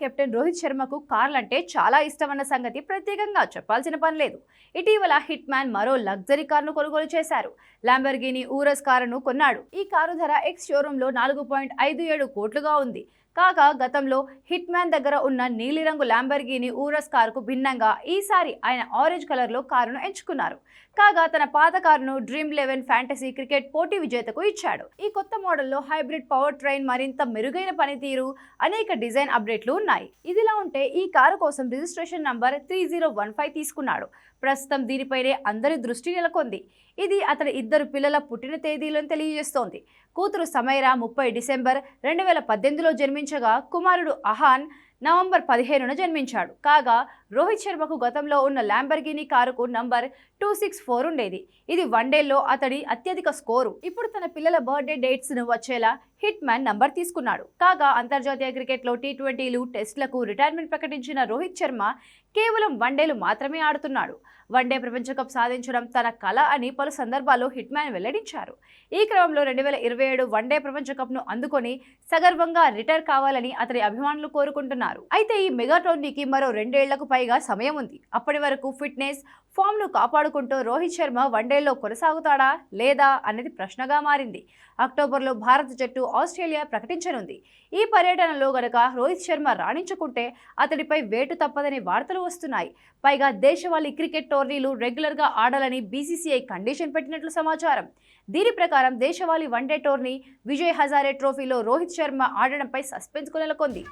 Captain Rohit శర్మకు కార్లంటే చాలా ఇష్టమన్న సంగతి ప్రత్యేకంగా చెప్పాల్సిన పని లేదు. ఇటీవల హిట్ మ్యాన్ మరో లగ్జరీ కారును కొనుగోలు చేశారు. లాంబర్గిని ఊరస్ కారును కొన్నాడు. ఈ కారు ధర ఎక్స్ షోరూంలో నాలుగు పాయింట్ ఐదు ఏడు కోట్లుగా ఉంది. కాగా గతంలో హిట్ మ్యాన్ దగ్గర ఉన్న నీలిరంగు లాంబర్గిని ఊరస్ కారుకు భిన్నంగా ఈసారి ఆయన ఆరెంజ్ కలర్లో కారును ఎంచుకున్నారు. కాగా తన పాత కారును డ్రీమ్ లెవెన్ ఫ్యాంటసీ క్రికెట్ పోటీ విజేతకు ఇచ్చాడు. ఈ కొత్త మోడల్లో హైబ్రిడ్ పవర్ ట్రైన్ మరింత మెరుగైన పనితీరు అనేక డిజైన్ అప్డేట్లు ఉన్నాయి. ఇదిలా ఉంటే ఈ కారు కోసం registration number three zero one five తీసుకున్నాడు. ప్రస్తుతం దీనిపైనే అందరి దృష్టి నెలకొంది. ఇది అతని ఇద్దరు పిల్లల పుట్టిన తేదీలను తెలియజేస్తోంది. కూతురు సమైరా ముప్పై డిసెంబర్ రెండు వేల పద్దెనిమిదిలో జన్మించగా కుమారుడు అహాన్ నవంబర్ పదిహేనున జన్మించాడు. కాగా రోహిత్ శర్మకు గతంలో ఉన్న ల్యాంబర్గిని కారుకు నంబర్ టూ సిక్స్ ఫోర్ ఉండేది. ఇది వన్డేలో అతడి అత్యధిక స్కోరు. ఇప్పుడు తన పిల్లల బర్త్డే డేట్స్ను వచ్చేలా హిట్ మ్యాన్ నంబర్ తీసుకున్నాడు. కాగా అంతర్జాతీయ క్రికెట్లో టీ ట్వంటీలు టెస్టులకు రిటైర్మెంట్ ప్రకటించిన రోహిత్ శర్మ కేవలం వన్డేలు మాత్రమే ఆడుతున్నాడు. వన్డే ప్రపంచకప్ సాధించడం తన కళ అని పలు సందర్భాల్లో హిట్ మ్యాన్ వెల్లడించారు. ఈ క్రమంలో రెండు వేల ఇరవై ఏడు వన్డే ప్రపంచ కప్ను అందుకొని సగర్వంగా రిటైర్ కావాలని అతని అభిమానులు కోరుకుంటున్నారు. అయితే ఈ మెగా టోర్నీకి మరో రెండేళ్ళకు పైగా సమయం ఉంది. అప్పటి వరకు ఫిట్నెస్ ఫామ్ను కాపాడుకుంటూ రోహిత్ శర్మ వన్డేలో కొనసాగుతాడా లేదా అనేది ప్రశ్నగా మారింది. అక్టోబర్లో భారత జట్టు ఆస్ట్రేలియా ప్రకటించనుంది. ఈ పర్యటనలో గనక రోహిత్ శర్మ రాణించుకుంటే అతడిపై వేటు తప్పదనే వార్తలు వస్తున్నాయి. పైగా దేశవాళీ క్రికెట్ టోర్నీలు రెగ్యులర్గా ఆడాలని బీసీసీఐ కండిషన్ పెట్టినట్లు సమాచారం. దీని ప్రకారం దేశవాళీ వన్డే టోర్నీ విజయ్ హజారే ట్రోఫీలో రోహిత్ శర్మ ఆడడంపై సస్పెన్స్ నెలకొంది